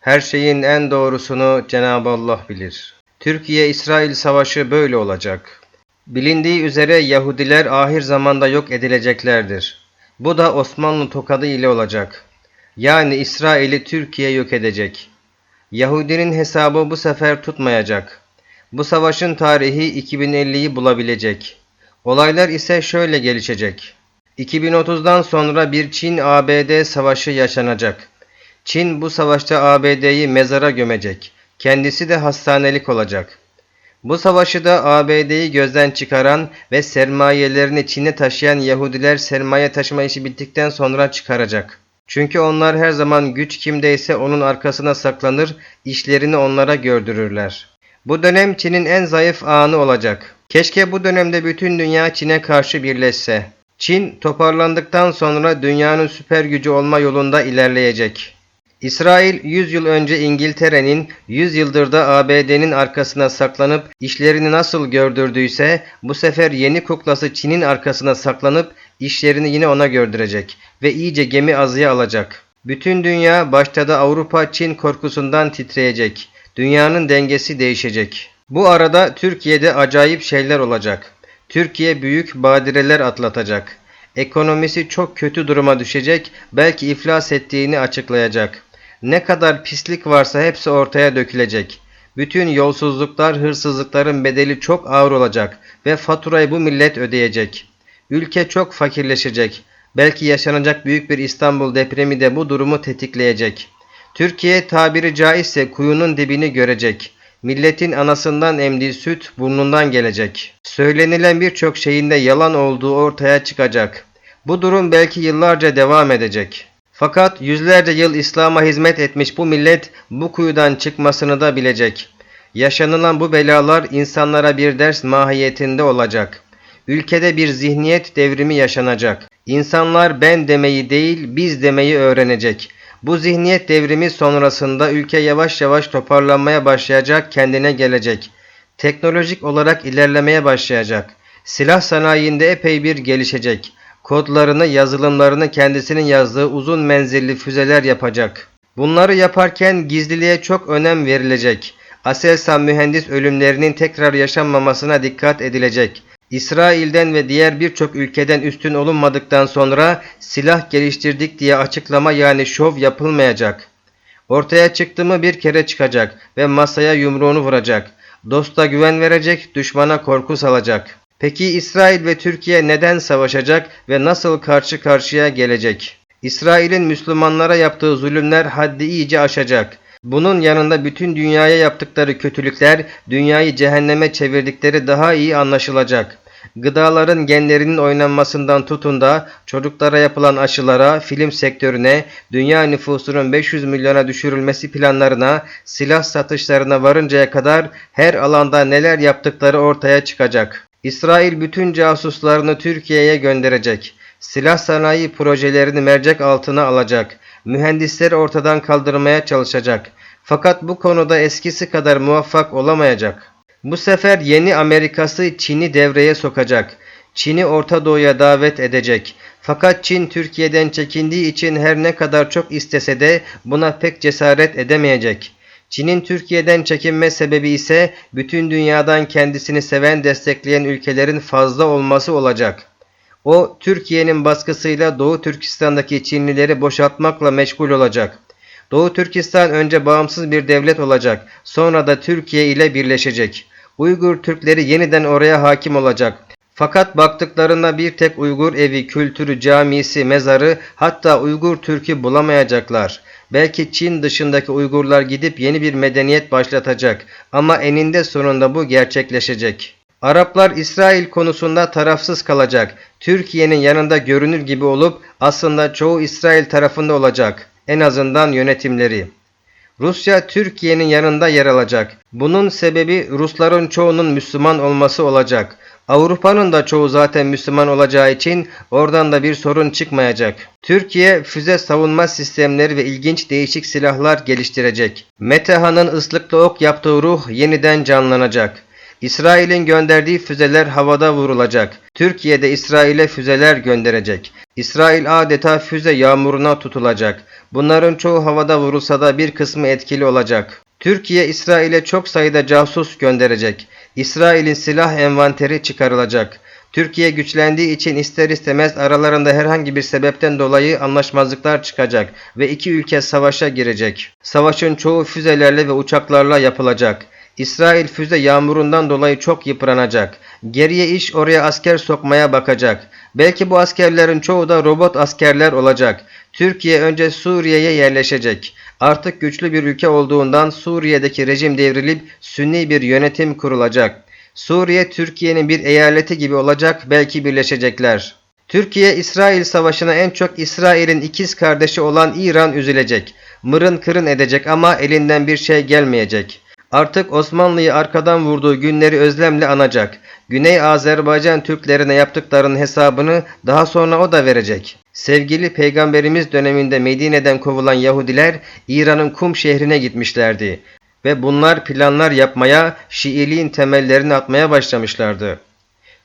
Her şeyin en doğrusunu Cenab-ı Allah bilir. Türkiye-İsrail savaşı böyle olacak. Bilindiği üzere Yahudiler ahir zamanda yok edileceklerdir. Bu da Osmanlı tokadı ile olacak. Yani İsrail'i Türkiye yok edecek. Yahudinin hesabı bu sefer tutmayacak. Bu savaşın tarihi 2050'yi bulabilecek. Olaylar ise şöyle gelişecek. 2030'dan sonra bir Çin-ABD savaşı yaşanacak. Çin bu savaşta ABD'yi mezara gömecek. Kendisi de hastanelik olacak. Bu savaşı da ABD'yi gözden çıkaran ve sermayelerini Çin'e taşıyan Yahudiler sermaye taşıma işi bittikten sonra çıkaracak. Çünkü onlar her zaman güç kimdeyse onun arkasına saklanır, işlerini onlara gördürürler. Bu dönem Çin'in en zayıf anı olacak. Keşke bu dönemde bütün dünya Çin'e karşı birleşse. Çin toparlandıktan sonra dünyanın süper gücü olma yolunda ilerleyecek. İsrail 100 yıl önce İngiltere'nin, 100 yıldır da ABD'nin arkasına saklanıp işlerini nasıl gördürdüyse bu sefer yeni kuklası Çin'in arkasına saklanıp işlerini yine ona gördürecek ve iyice gemi azıya alacak. Bütün dünya başta da Avrupa Çin korkusundan titreyecek. Dünyanın dengesi değişecek. Bu arada Türkiye'de acayip şeyler olacak. Türkiye büyük badireler atlatacak. Ekonomisi çok kötü duruma düşecek, belki iflas ettiğini açıklayacak. Ne kadar pislik varsa hepsi ortaya dökülecek. Bütün yolsuzluklar, hırsızlıkların bedeli çok ağır olacak ve faturayı bu millet ödeyecek. Ülke çok fakirleşecek. Belki yaşanacak büyük bir İstanbul depremi de bu durumu tetikleyecek. Türkiye tabiri caizse kuyunun dibini görecek. Milletin anasından emdiği süt burnundan gelecek. Söylenilen birçok şeyin de yalan olduğu ortaya çıkacak. Bu durum belki yıllarca devam edecek. Fakat yüzlerce yıl İslam'a hizmet etmiş bu millet bu kuyudan çıkmasını da bilecek. Yaşanılan bu belalar insanlara bir ders mahiyetinde olacak. Ülkede bir zihniyet devrimi yaşanacak. İnsanlar ben demeyi değil biz demeyi öğrenecek. Bu zihniyet devrimi sonrasında ülke yavaş yavaş toparlanmaya başlayacak, kendine gelecek. Teknolojik olarak ilerlemeye başlayacak. Silah sanayinde epey bir gelişecek. Kodlarını, yazılımlarını kendisinin yazdığı uzun menzilli füzeler yapacak. Bunları yaparken gizliliğe çok önem verilecek. Aselsan mühendis ölümlerinin tekrar yaşanmamasına dikkat edilecek. İsrail'den ve diğer birçok ülkeden üstün olunmadıktan sonra silah geliştirdik diye açıklama yani şov yapılmayacak. Ortaya çıktı mı bir kere çıkacak ve masaya yumruğunu vuracak. Dosta güven verecek, düşmana korku salacak. Peki İsrail ve Türkiye neden savaşacak ve nasıl karşı karşıya gelecek? İsrail'in Müslümanlara yaptığı zulümler haddi iyice aşacak. Bunun yanında bütün dünyaya yaptıkları kötülükler, dünyayı cehenneme çevirdikleri daha iyi anlaşılacak. Gıdaların genlerinin oynanmasından tutun da çocuklara yapılan aşılara, film sektörüne, dünya nüfusunun 500 milyona düşürülmesi planlarına, silah satışlarına varıncaya kadar her alanda neler yaptıkları ortaya çıkacak. İsrail bütün casuslarını Türkiye'ye gönderecek. Silah sanayi projelerini mercek altına alacak. Mühendisleri ortadan kaldırmaya çalışacak. Fakat bu konuda eskisi kadar muvaffak olamayacak. Bu sefer yeni Amerikası Çin'i devreye sokacak. Çin'i Orta Doğu'ya davet edecek. Fakat Çin Türkiye'den çekindiği için her ne kadar çok istese de buna pek cesaret edemeyecek. Çin'in Türkiye'den çekinme sebebi ise bütün dünyadan kendisini seven destekleyen ülkelerin fazla olması olacak. O Türkiye'nin baskısıyla Doğu Türkistan'daki Çinlileri boşaltmakla meşgul olacak. Doğu Türkistan önce bağımsız bir devlet olacak, sonra da Türkiye ile birleşecek. Uygur Türkleri yeniden oraya hakim olacak. Fakat baktıklarında bir tek Uygur evi, kültürü, camisi, mezarı hatta Uygur Türk'ü bulamayacaklar. Belki Çin dışındaki Uygurlar gidip yeni bir medeniyet başlatacak ama eninde sonunda bu gerçekleşecek. Araplar İsrail konusunda tarafsız kalacak. Türkiye'nin yanında görünür gibi olup aslında çoğu İsrail tarafında olacak. En azından yönetimleri. Rusya Türkiye'nin yanında yer alacak. Bunun sebebi Rusların çoğunun Müslüman olması olacak. Avrupa'nın da çoğu zaten Müslüman olacağı için oradan da bir sorun çıkmayacak. Türkiye füze savunma sistemleri ve ilginç değişik silahlar geliştirecek. Meteha'nın ıslıklı ok yaptığı ruh yeniden canlanacak. İsrail'in gönderdiği füzeler havada vurulacak. Türkiye de İsrail'e füzeler gönderecek. İsrail adeta füze yağmuruna tutulacak. Bunların çoğu havada vurulsa da bir kısmı etkili olacak. Türkiye İsrail'e çok sayıda casus gönderecek. İsrail'in silah envanteri çıkarılacak. Türkiye güçlendiği için ister istemez aralarında herhangi bir sebepten dolayı anlaşmazlıklar çıkacak ve iki ülke savaşa girecek. Savaşın çoğu füzelerle ve uçaklarla yapılacak. İsrail füze yağmurundan dolayı çok yıpranacak. Geriye iş oraya asker sokmaya bakacak. Belki bu askerlerin çoğu da robot askerler olacak. Türkiye önce Suriye'ye yerleşecek. Artık güçlü bir ülke olduğundan Suriye'deki rejim devrilip sünni bir yönetim kurulacak. Suriye Türkiye'nin bir eyaleti gibi olacak belki birleşecekler. Türkiye-İsrail savaşına en çok İsrail'in ikiz kardeşi olan İran üzülecek. Mırın kırın edecek ama elinden bir şey gelmeyecek. Artık Osmanlı'yı arkadan vurduğu günleri özlemle anacak. Güney Azerbaycan Türklerine yaptıklarının hesabını daha sonra o da verecek. Sevgili peygamberimiz döneminde Medine'den kovulan Yahudiler İran'ın Kum şehrine gitmişlerdi. Ve bunlar planlar yapmaya, Şiiliğin temellerini atmaya başlamışlardı.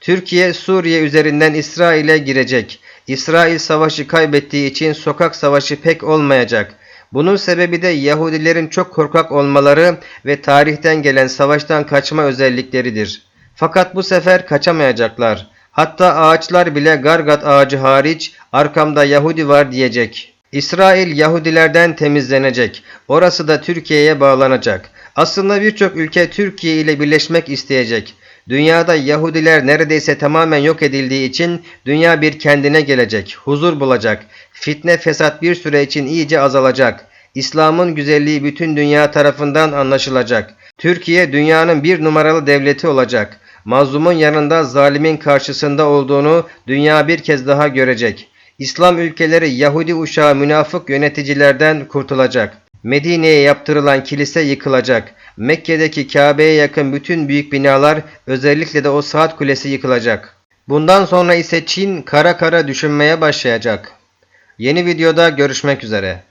Türkiye Suriye üzerinden İsrail'e girecek. İsrail savaşı kaybettiği için sokak savaşı pek olmayacak. Bunun sebebi de Yahudilerin çok korkak olmaları ve tarihten gelen savaştan kaçma özellikleridir. Fakat bu sefer kaçamayacaklar. Hatta ağaçlar bile Gargat ağacı hariç arkamda Yahudi var diyecek. İsrail Yahudilerden temizlenecek. Orası da Türkiye'ye bağlanacak. Aslında birçok ülke Türkiye ile birleşmek isteyecek. Dünyada Yahudiler neredeyse tamamen yok edildiği için dünya bir kendine gelecek, huzur bulacak. Fitne fesat bir süre için iyice azalacak. İslam'ın güzelliği bütün dünya tarafından anlaşılacak. Türkiye dünyanın bir numaralı devleti olacak. Mazlumun yanında zalimin karşısında olduğunu dünya bir kez daha görecek. İslam ülkeleri Yahudi uşağı münafık yöneticilerden kurtulacak. Medine'ye yaptırılan kilise yıkılacak. Mekke'deki Kabe'ye yakın bütün büyük binalar özellikle de o saat kulesi yıkılacak. Bundan sonra ise Çin kara kara düşünmeye başlayacak. Yeni videoda görüşmek üzere.